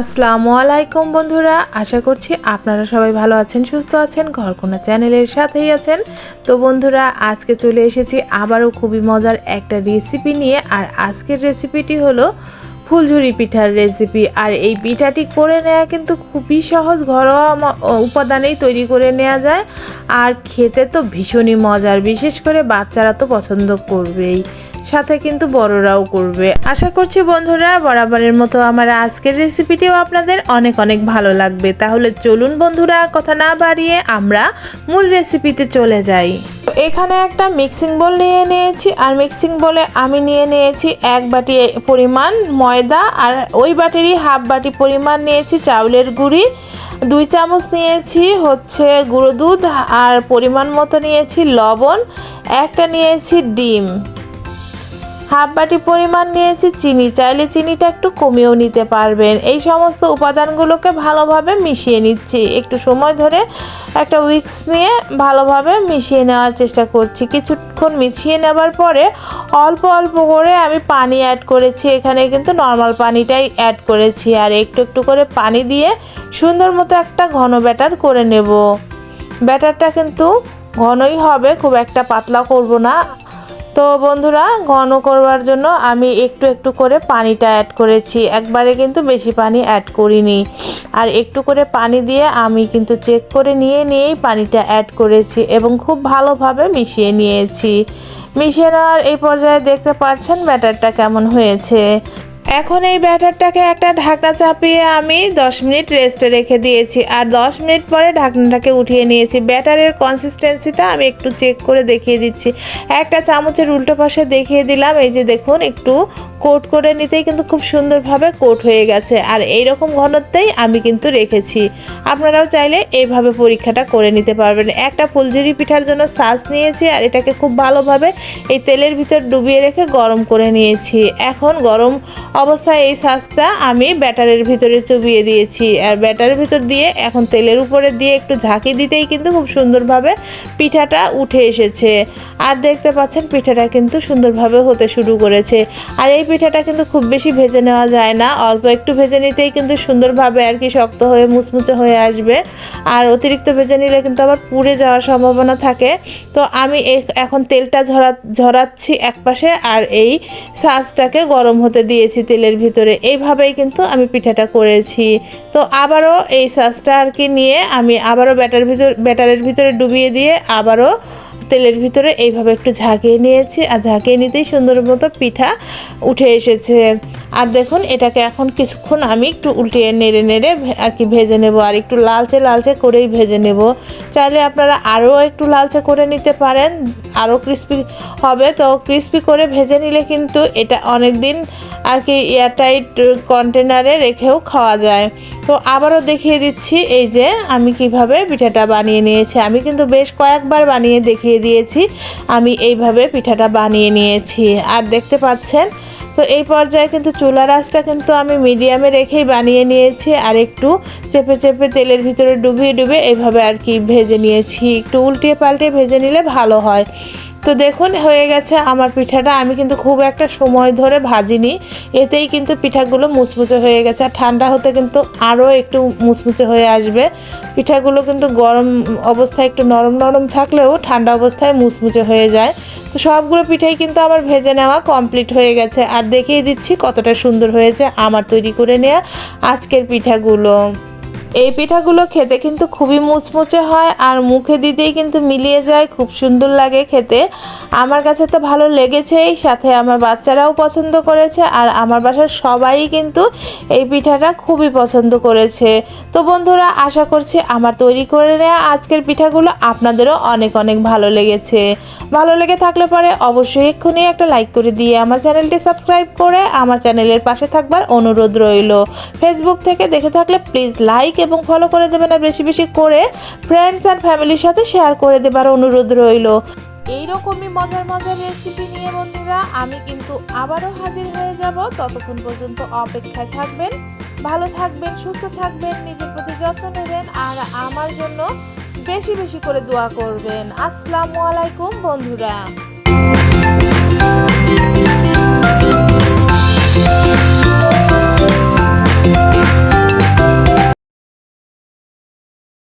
আসসালামু আলাইকুম বন্ধুরা, আশা করছি আপনারা সবাই ভালো আছেন, সুস্থ আছেন, ঘরকোনা চ্যানেলের সাথেই আছেন। তো বন্ধুরা, আজকে চলে এসেছি আবারও খুবই মজার একটা রেসিপি নিয়ে, আর আজকের রেসিপিটি হলো ফুলঝুরি পিঠার রেসিপি আর এই পিঠাটি করে নেওয়া কিন্তু খুবই সহজ, ঘরোয়া উপাদানেই তৈরি করে নেওয়া যায়। আর খেতে তো ভীষণই মজার, বিশেষ করে বাচ্চারা তো পছন্দ করবেই। সাথে কিন্তু বড়রাও করবে। আশা করছি বন্ধুরা, বরাবরের মতো আমার আজকের রেসিপিটিও আপনাদের অনেক অনেক ভালো লাগবে। তাহলে চলুন বন্ধুরা, কথা না বাড়িয়ে আমরা মূল রেসিপিতে চলে যাই। এখানে একটা মিক্সিং বোল নিয়ে নিয়েছি, আর মিক্সিং বোলে আমি নিয়ে নিয়েছি এক বাটি পরিমাণ ময়দা, আর ওই বাটিরই হাফ বাটি পরিমাণ নিয়েছি চাউলের গুঁড়ি, দুই চামচ নিয়েছি হচ্ছে গুঁড়ো দুধ, আর পরিমাণ মতো নিয়েছি লবণ, একটা নিয়েছি ডিম। হাফ বাটি পরিমাণ নিয়েছি, চিনি চাইলে চিনিটা একটু কমিয়েও নিতে পারবেন। এই সমস্ত উপাদানগুলোকে ভালোভাবে মিশিয়ে নিচ্ছি। একটু সময় ধরে একটা উইক্স নিয়ে ভালোভাবে মিশিয়ে নেওয়ার চেষ্টা করছি। কিছুক্ষণ মিশিয়ে নেবার পরে অল্প অল্প করে আমি পানি অ্যাড করেছি। এখানে কিন্তু নর্মাল পানিটাই অ্যাড করেছি। আর একটু একটু করে পানি দিয়ে সুন্দর মতো একটা ঘন ব্যাটার করে নেব। ব্যাটারটা কিন্তু ঘনই হবে, খুব একটা পাতলা করব না। তো বন্ধুরা, ঘন করবার জন্য আমি একটু একটু করে পানিটা অ্যাড করেছি। একবারে কিন্তু বেশি পানি অ্যাড করিনি। আর একটু করে পানি দিয়ে আমি কিন্তু চেক করে নিয়ে নিয়েই পানিটা অ্যাড করেছি এবং খুব ভালোভাবে মিশিয়ে নিয়েছি। মিশিয়ে নেওয়ার এই পর্যায়ে দেখতে পাচ্ছেন ব্যাটারটা কেমন হয়েছে। এখন এই ব্যাটারটাকে একটা ঢাকনা চাপিয়ে আমি 10 মিনিট রেস্টে রেখে দিয়েছি। আর 10 মিনিট পরে ঢাকনাটাকে উঠিয়ে নিয়েছি। ব্যাটারের কনসিস্টেন্সিটা আমি একটু চেক করে দেখিয়ে দিচ্ছি। একটা চামচের উল্টো পাশে দেখিয়ে দিলাম। এই যে দেখুন, একটু কোট করে নিতেই কিন্তু খুব সুন্দরভাবে কোট হয়ে গেছে। আর এই রকম ঘনত্বেই আমি কিন্তু রেখেছি। আপনারাও চাইলে এইভাবে পরীক্ষাটা করে নিতে পারবেন। একটা ফুলঝুরি পিঠার জন্য সাজ নিয়েছি আর এটাকে খুব ভালোভাবে এই তেলের ভিতর ডুবিয়ে রেখে গরম করে নিয়েছি। এখন গরম অবস্থায় এই সাজটা আমি ব্যাটারের ভিতরে চুবিয়ে দিয়েছি। আর ব্যাটারের ভিতর দিয়ে এখন তেলের উপরে দিয়ে একটু ঝাঁকি দিতেই কিন্তু খুব সুন্দরভাবে পিঠাটা উঠে এসেছে। আর দেখতে পাচ্ছেন পিঠাটা কিন্তু সুন্দরভাবে হতে শুরু করেছে। আর এই পিঠাটা কিন্তু খুব বেশি ভেজে নেওয়া যায় না। অল্প একটু ভেজে নিতেই কিন্তু সুন্দরভাবে আর কি শক্ত হয়ে মুচমুচে হয়ে আসবে। আর অতিরিক্ত ভেজে নিলে কিন্তু আবার পুড়ে যাওয়ার সম্ভাবনা থাকে। তো আমি এখন তেলটা ঝরা, ঝরাচ্ছি একপাশে। আর এই সাজটাকে গরম হতে দিয়েছি। তেলের ভিতরে। এইভাবেই কিন্তু আমি পিঠাটা করেছি। তো আবারও এই সাজটা আর কি নিয়ে আমি আবারও ব্যাটার ভিতর ব্যাটারের ভিতরে ডুবিয়ে দিয়ে আবারও তেলের ভিতরে এইভাবে একটু ঝাঁকিয়ে নিয়েছি আর ঝাঁকিয়ে নিতেই সুন্দর মতো পিঠা উঠে এসেছে। আর দেখুন, এটাকে এখন কিছুক্ষণ আমি একটু উল্টিয়ে নেড়ে নেড়ে আর কি ভেজে নেব আর একটু লালচে লালচে করেই ভেজে নেব। চাইলে আপনারা আরও একটু লালচে করে নিতে পারেন, আরও ক্রিস্পি হবে। তো ক্রিস্পি করে ভেজে নিলে কিন্তু এটা অনেক দিন আর কি এয়ারটাইট কন্টেনারে রেখেও খাওয়া যায়। তো আবারও দেখিয়ে দিচ্ছি এই যে আমি কীভাবে পিঠাটা বানিয়ে নিয়েছি। আমি কিন্তু বেশ কয়েকবার বানিয়ে দেখিয়ে দিয়েছি, আমি এইভাবে পিঠাটা বানিয়ে নিয়েছি। আর দেখতে পাচ্ছেন, তো এই পর্যায়ে কিন্তু চুলা আঁচটা কিন্তু আমি মিডিয়ামে রেখেই বানিয়ে নিয়েছি আর একটু চেপে চেপে তেলের ভিতরে ডুবিয়ে ডুবিয়ে এইভাবে আর কি ভেজে নিয়েছি। একটু উল্টিয়ে পাল্টে ভেজে নিলে ভালো হয়। তো দেখুন, হয়ে গেছে আমার পিঠাটা। আমি কিন্তু খুব একটা সময় ধরে ভাজিনি। এতেই কিন্তু পিঠাগুলো মুচমুচে হয়ে গেছে। আর ঠান্ডা হতে কিন্তু আরও একটু মুচমুচে হয়ে আসবে। পিঠাগুলো কিন্তু গরম অবস্থায় একটু নরম নরম থাকলেও ঠান্ডা অবস্থায় মুচমুচে হয়ে যায়। তো সবগুলো পিঠাই কিন্তু আমার ভেজে নেওয়া কমপ্লিট হয়ে গেছে। আর দেখিয়ে দিচ্ছি কতটা সুন্দর হয়েছে আমার তৈরি করে নেওয়া আজকের পিঠাগুলো। এই পিঠাগুলো খেতে কিন্তু খুবই মুচমুচে হয় আর মুখে দিতেই কিন্তু মিলিয়ে যায়, খুব সুন্দর লাগে খেতে। আমার কাছে তো ভালো লেগেছেই, সাথে আমার বাচ্চারাও পছন্দ করেছে আর আমার বাসার সবাই কিন্তু এই পিঠাটা খুবই পছন্দ করেছে। তো বন্ধুরা, আশা করছি আমার তৈরি করে নেওয়া আজকের পিঠাগুলো আপনাদেরও অনেক অনেক ভালো লেগেছে। ভালো লেগে থাকলে পরে অবশ্যই এক্ষুনি একটা লাইক করে দিয়ে আমার চ্যানেলটি সাবস্ক্রাইব করে আমার চ্যানেলের পাশে থাকবার অনুরোধ রইল। ফেসবুক থেকে দেখে থাকলে প্লিজ লাইক এবং ফলো করে দেবেন আর বেশি বেশি করে ফ্রেন্ডস অ্যান্ড ফ্যামিলির সাথে শেয়ার করে দেবার অনুরোধ রইল। এইরকমই মজার মজার রেসিপি নিয়ে বন্ধুরা, আমি কিন্তু আবারও হাজির হয়ে যাব। ততক্ষণ পর্যন্ত অপেক্ষায় থাকবেন, ভালো থাকবেন, সুস্থ থাকবেন, নিজের প্রতি যত্ন নেবেন আর আমার জন্য বেশি বেশি করে দোয়া করবেন। আসসালামু আলাইকুম বন্ধুরা।